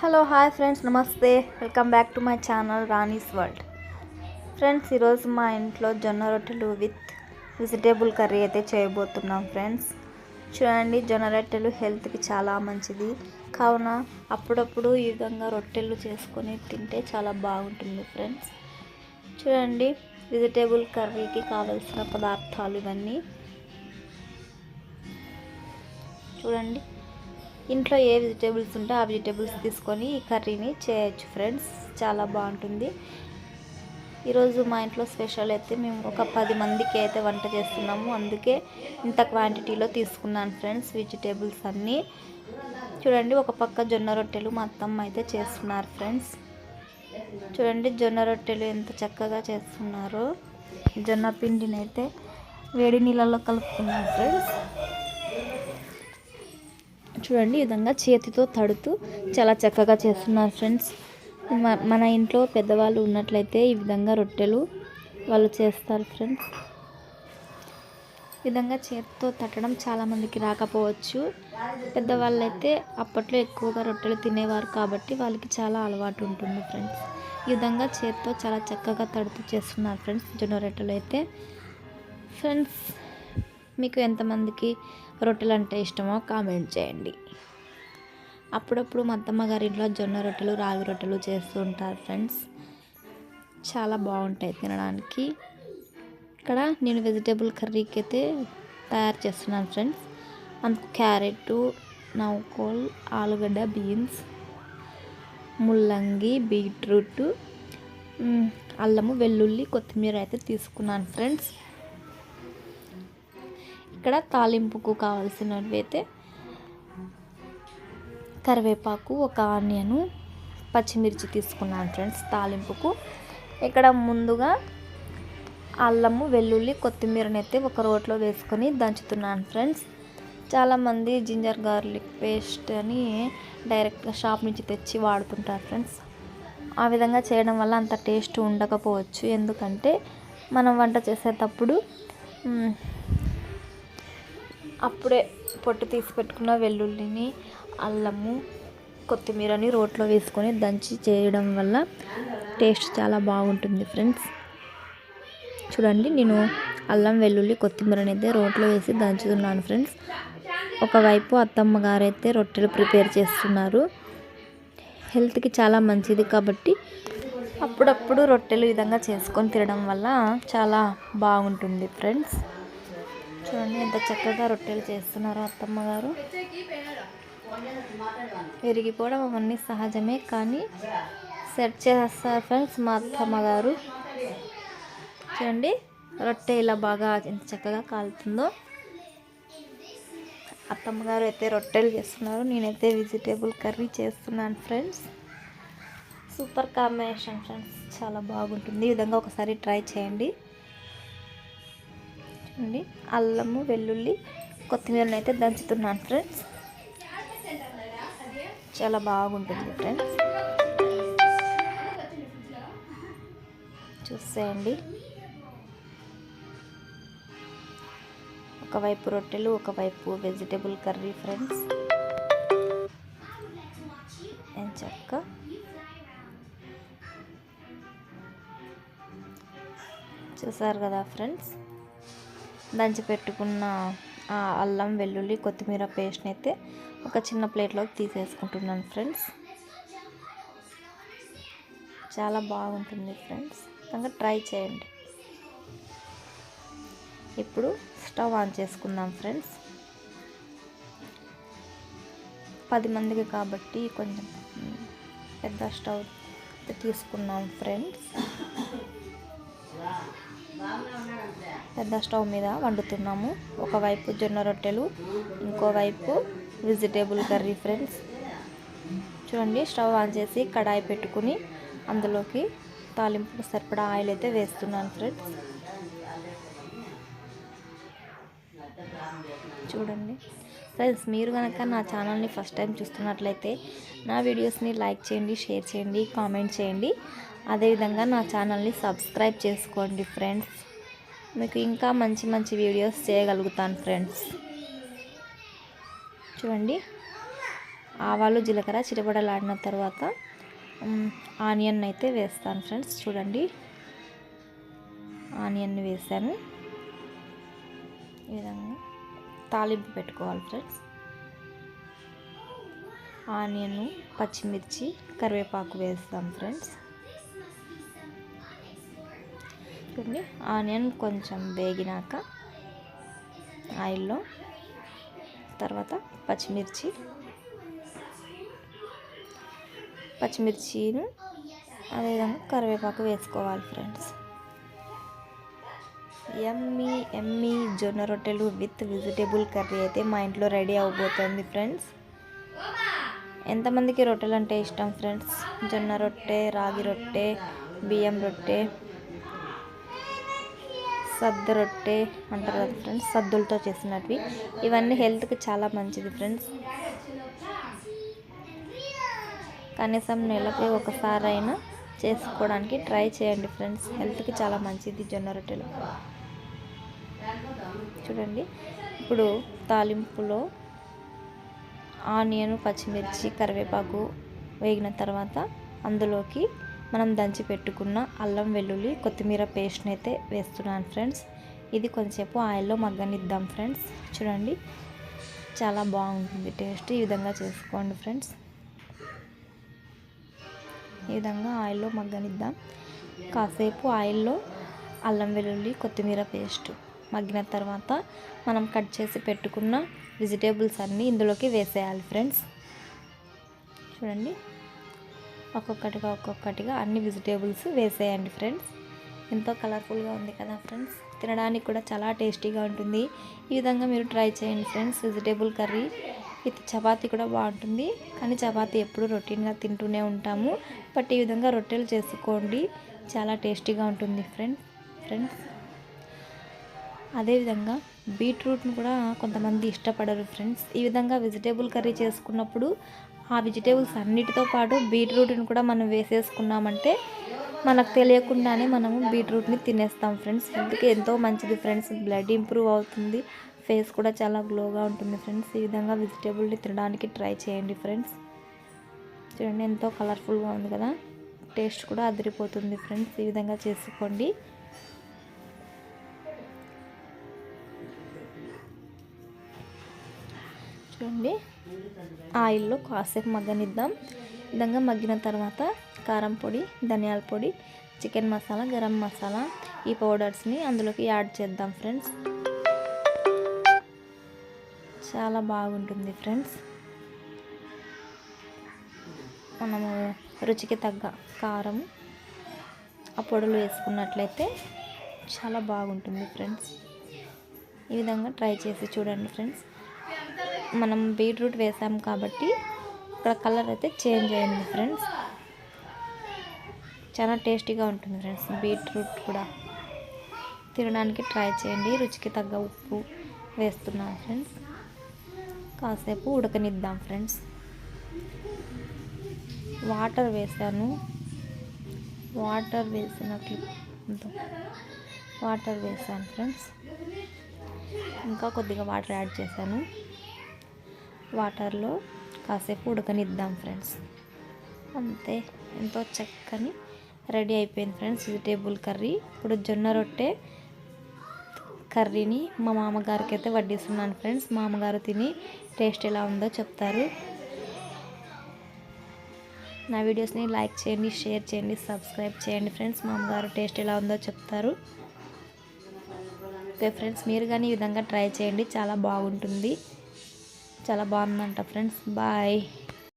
Hello hi friends నమస్తే. Welcome back to my channel Rani's world. Friends ఈరోజు మా ఇంట్లో జొన్న రొట్టెలు విత్ వెజిటేబుల్ కర్రీ అయితే చేయబోతున్నాం ఫ్రెండ్స్. చూడండి జొన్న రొట్టెలు హెల్త్కి చాలా మంచిది. కావున అప్పుడప్పుడు ఈ విధంగా రొట్టెలు చేసుకొని తింటే చాలా బాగుంటుంది ఫ్రెండ్స్. చూడండి వెజిటేబుల్ కర్రీకి కావలసిన పదార్థాలు ఇవన్నీ. చూడండి. ఇంట్లో ఏ వెజిటేబుల్స్ ఉంటే ఆ వెజిటేబుల్స్ తీసుకొని ఈ కర్రీని చేయొచ్చు ఫ్రెండ్స్. చాలా బాగుంటుంది. ఈరోజు మా ఇంట్లో స్పెషల్ అయితే మేము ఒక పది మందికి అయితే వంట చేస్తున్నాము. అందుకే ఇంత క్వాంటిటీలో తీసుకున్నాను ఫ్రెండ్స్ వెజిటేబుల్స్ అన్నీ. చూడండి ఒక పక్క జొన్న రొట్టెలు మా అత్తమ్మ అయితే చేస్తున్నారు ఫ్రెండ్స్. చూడండి జొన్న రొట్టెలు ఎంత చక్కగా చేస్తున్నారు. జొన్న పిండిని అయితే వేడి నీళ్ళలో కలుపుకున్నాను ఫ్రెండ్స్. చూడండి ఈ విధంగా చేతితో తడుతూ చాలా చక్కగా చేస్తున్నారు ఫ్రెండ్స్. మన ఇంట్లో పెద్దవాళ్ళు ఉన్నట్లయితే ఈ విధంగా రొట్టెలు వాళ్ళు చేస్తారు ఫ్రెండ్స్. విధంగా చేతితో తట్టడం చాలామందికి రాకపోవచ్చు. పెద్దవాళ్ళు అయితే అప్పట్లో ఎక్కువగా రొట్టెలు తినేవారు కాబట్టి వాళ్ళకి చాలా అలవాటు ఉంటుంది ఫ్రెండ్స్. ఈ విధంగా చేతితో చాలా చక్కగా తడుతూ చేస్తున్నారు ఫ్రెండ్స్ జొన్న రొట్టెలు అయితే ఫ్రెండ్స్ మీకు ఎంతమందికి రొట్టెలు అంటే ఇష్టమో కామెంట్ చేయండి. అప్పుడప్పుడు మా అత్తమ్మ గారి ఇంట్లో జొన్న రొట్టెలు రాగి రొట్టెలు చేస్తూ ఉంటారు ఫ్రెండ్స్. చాలా బాగుంటాయి తినడానికి. ఇక్కడ నేను వెజిటేబుల్ కర్రీకి అయితే తయారు చేస్తున్నాను ఫ్రెండ్స్. అందుకు క్యారెట్ నౌకోల్ ఆలుగడ్డ బీన్స్ ముల్లంగి బీట్రూట్ అల్లము వెల్లుల్లి కొత్తిమీర అయితే తీసుకున్నాను ఫ్రెండ్స్. ఇక్కడ తాలింపుకు కావాల్సినవి అయితే కరివేపాకు ఒక ఆనియను పచ్చిమిర్చి తీసుకున్నాను ఫ్రెండ్స్ తాలింపుకు. ఇక్కడ ముందుగా అల్లము వెల్లుల్లి కొత్తిమీరని అయితే ఒక రోట్లో వేసుకొని దంచుతున్నాను ఫ్రెండ్స్. చాలామంది జింజర్ గార్లిక్ పేస్ట్ అని డైరెక్ట్గా షాప్ నుంచి తెచ్చి వాడుతుంటారు ఫ్రెండ్స్. ఆ విధంగా చేయడం వల్ల అంత టేస్ట్ ఉండకపోవచ్చు. ఎందుకంటే మనం వంట చేసేటప్పుడు అప్పుడే పొట్టు తీసి పెట్టుకున్న వెల్లుల్లిని అల్లము కొత్తిమీరని రోట్లో వేసుకొని దంచి చేయడం వల్ల టేస్ట్ చాలా బాగుంటుంది ఫ్రెండ్స్. చూడండి నేను అల్లం వెల్లుల్లి కొత్తిమీరని అయితే రోట్లో వేసి దంచుతున్నాను ఫ్రెండ్స్. ఒకవైపు అత్తమ్మ గారు అయితే రొట్టెలు ప్రిపేర్ చేస్తున్నారు. హెల్త్కి చాలా మంచిది కాబట్టి అప్పుడప్పుడు రొట్టెలు విధంగా చేసుకొని తినడం వల్ల చాలా బాగుంటుంది ఫ్రెండ్స్. చూడండి ఎంత చక్కగా రొట్టెలు చేస్తున్నారో అత్తమ్మ గారు. విరిగిపోవడం అవన్నీ సహజమే కానీ సెట్ చేస్తారు ఫ్రెండ్స్ మా అత్తమ్మ గారు. చూడండి రొట్టె ఇలా బాగా ఎంత చక్కగా కాలుతుందో. అత్తమ్మ గారు అయితే రొట్టెలు చేస్తున్నారు నేనైతే వెజిటేబుల్ కర్రీ చేస్తున్నాను ఫ్రెండ్స్. సూపర్ కాంబినేషన్ ఫ్రెండ్స్ చాలా బాగుంటుంది. ఈ విధంగా ఒకసారి ట్రై చేయండి. చూడండి అల్లము వెల్లుల్లి కొత్తిమీరని అయితే దంచుతున్నాను ఫ్రెండ్స్. చాలా బాగుంటుంది ఫ్రెండ్స్. చూసేయండి. ఒకవైపు రొట్టెలు ఒకవైపు వెజిటేబుల్ కర్రీ ఫ్రెండ్స్. చక్క? చూసారు కదా ఫ్రెండ్స్. దంచి పెట్టుకున్న ఆ అల్లం వెల్లుల్లి కొత్తిమీర పేస్ట్ని అయితే ఒక చిన్న ప్లేట్లోకి తీసేసుకుంటున్నాను ఫ్రెండ్స్ చాలా బాగుంటుంది ఫ్రెండ్స్ ఇంకా ట్రై చేయండి. ఇప్పుడు స్టవ్ ఆన్ చేసుకుందాం ఫ్రెండ్స్ పది మందికి కాబట్టి కొంచెం పెద్ద స్టవ్ తీసుకున్నాం ఫ్రెండ్స్ పెద్ద స్టవ్ మీద వండుతున్నాము. ఒకవైపు జొన్న రొట్టెలు ఇంకోవైపు వెజిటేబుల్ కర్రీ ఫ్రెండ్స్ చూడండి స్టవ్ ఆన్ చేసి కడాయి పెట్టుకుని అందులోకి తాలింపు సరిపడా ఆయిల్ అయితే వేస్తున్నాను ఫ్రెండ్స్ చూడండి. ఫ్రెండ్స్ మీరు కనుక నా ఛానల్ని ఫస్ట్ టైం చూస్తున్నట్లయితే నా వీడియోస్ని లైక్ చేయండి షేర్ చేయండి కామెంట్ చేయండి. అదేవిధంగా నా ఛానల్ని సబ్స్క్రైబ్ చేసుకోండి ఫ్రెండ్స్ మీకు ఇంకా మంచి మంచి వీడియోస్ చేయగలుగుతాను ఫ్రెండ్స్ చూడండి. ఆవాలు జీలకర్ర చిరబడలాడిన తర్వాత ఆనియన్ అయితే వేస్తాను ఫ్రెండ్స్ చూడండి. ఆనియన్ వేసాను ఈ విధంగా తాలింపు పెట్టుకోవాలి ఫ్రెండ్స్ ఆనియన్ పచ్చిమిర్చి కరివేపాకు వేస్తాం ఫ్రెండ్స్ చూడండి ఆనియన్ కొంచెం వేగినాక ఆయిల్లో తర్వాత పచ్చిమిర్చి. పచ్చిమిర్చిను అదేవిధంగా కరివేపాకు వేసుకోవాలి ఫ్రెండ్స్. ఎమ్మీ ఎమ్మి జొన్న రొట్టెలు విత్ వెజిటేబుల్ కర్రీ అయితే మా ఇంట్లో రెడీ అవబోతుంది ఫ్రెండ్స్. ఎంతమందికి రొట్టెలు అంటే ఇష్టం ఫ్రెండ్స్? జొన్న రొట్టె రాగి రొట్టె బియ్యం రొట్టె సద్ద రొట్టె అంటారు కదా ఫ్రెండ్స్ సద్దులతో చేసినవి. ఇవన్నీ హెల్త్కి చాలా మంచిది ఫ్రెండ్స్ కనీసం నెలకి ఒకసారి అయినా చేసుకోవడానికి ట్రై చేయండి ఫ్రెండ్స్ హెల్త్కి చాలా మంచిది జొన్న రొట్టెలు. చూడండి. ఇప్పుడు తాలింపులో ఆనియన్ పచ్చిమిర్చి కరివేపాకు వేగిన తర్వాత అందులోకి మనం దంచి పెట్టుకున్న అల్లం వెల్లుల్లి కొత్తిమీర పేస్ట్ని అయితే వేస్తున్నాను ఫ్రెండ్స్. ఇది కొంచెంసేపు ఆయిల్లో మగ్గనిద్దాం ఫ్రెండ్స్. చూడండి చాలా బాగుంటుంది టేస్ట్. ఈ విధంగా చేసుకోండి ఫ్రెండ్స్. ఈ విధంగా ఆయిల్లో మగ్గనిద్దాం. కాసేపు ఆయిల్లో అల్లం వెల్లుల్లి కొత్తిమీర పేస్ట్ మగ్గిన తర్వాత మనం కట్ చేసి పెట్టుకున్న వెజిటేబుల్స్ అన్నీ ఇందులోకి వేసేయాలి ఫ్రెండ్స్. చూడండి ఒక్కొక్కటిగా ఒక్కొక్కటిగా అన్ని వెజిటేబుల్స్ వేసేయండి ఫ్రెండ్స్. ఎంతో కలర్ఫుల్గా ఉంది కదా ఫ్రెండ్స్. తినడానికి కూడా చాలా టేస్టీగా ఉంటుంది. ఈ విధంగా మీరు ట్రై చేయండి friends vegetable curry. With chapati కూడా బాగుంటుంది. కానీ చపాతీ ఎప్పుడు రొటీన్గా తింటూనే ఉంటాము. బట్ ఈ విధంగా రొట్టెలు చేసుకోండి. చాలా టేస్టీగా ఉంటుంది ఫ్రెండ్స్. ఫ్రెండ్స్. అదేవిధంగా బీట్రూట్ని కూడా కొంతమంది ఇష్టపడరు ఫ్రెండ్స్. ఈ విధంగా వెజిటేబుల్ కర్రీ చేసుకున్నప్పుడు ఆ వెజిటేబుల్స్ అన్నిటితో పాటు బీట్రూట్ని కూడా మనం వేసేసుకున్నామంటే మనకు తెలియకుండానే మనము బీట్రూట్ని తినేస్తాం ఫ్రెండ్స్. హెల్త్కి ఎంతో మంచిది ఫ్రెండ్స్. బ్లడ్ ఇంప్రూవ్ అవుతుంది. ఫేస్ కూడా చాలా గ్లోగా ఉంటుంది ఫ్రెండ్స్. ఈ విధంగా వెజిటేబుల్ని తినడానికి ట్రై చేయండి ఫ్రెండ్స్. చూడండి ఎంతో కలర్ఫుల్గా ఉంది కదా. టేస్ట్ కూడా అదిరిపోతుంది ఫ్రెండ్స్. ఈ విధంగా చేసుకోండి. చూడండి. ఆయిల్లో కాసేపు మగ్గనిద్దాం. విధంగా మగ్గిన తర్వాత కారం పొడి ధనియాల పొడి చికెన్ మసాలా గరం మసాలా ఈ పౌడర్స్ని అందులోకి యాడ్ చేద్దాం ఫ్రెండ్స్. చాలా బాగుంటుంది ఫ్రెండ్స్. మనము రుచికి తగ్గ కారం ఆ పొడులు వేసుకున్నట్లయితే చాలా బాగుంటుంది ఫ్రెండ్స్. ఈ విధంగా ట్రై చేసి చూడండి ఫ్రెండ్స్. మనం బీట్రూట్ వేసాం కాబట్టి ఇక్కడ కలర్ అయితే చేంజ్ అయింది ఫ్రెండ్స్. చాలా టేస్టీగా ఉంటుంది ఫ్రెండ్స్ బీట్రూట్ కూడా. తినడానికి ట్రై చేయండి. రుచికి తగ్గ ఉప్పు వేస్తున్నాను ఫ్రెండ్స్. కాసేపు ఉడకనిద్దాం ఫ్రెండ్స్. వాటర్ వేసాను. వాటర్ వేసినట్లు వాటర్ వేసాను ఫ్రెండ్స్. ఇంకా కొద్దిగా వాటర్ యాడ్ చేశాను. వాటర్లో కాసేపు ఉడకనిద్దాం ఫ్రెండ్స్. అంతే ఎంతో చక్కని రెడీ అయిపోయింది ఫ్రెండ్స్ వెజిటేబుల్ కర్రీ. ఇప్పుడు జొన్న రొట్టె కర్రీని మా మామగారికి అయితే వడ్డిస్తున్నాను ఫ్రెండ్స్. మామగారు తిని టేస్ట్ ఎలా ఉందో చెప్తారు. నా వీడియోస్ని లైక్ చేయండి షేర్ చేయండి సబ్స్క్రైబ్ చేయండి ఫ్రెండ్స్. మామగారు టేస్ట్ ఎలా ఉందో చెప్తారు. ఓకే ఫ్రెండ్స్ మీరు కానీ ఈ విధంగా ట్రై చేయండి చాలా బాగుంటుంది. చాలా బాగుందంట ఫ్రెండ్స్. బాయ్.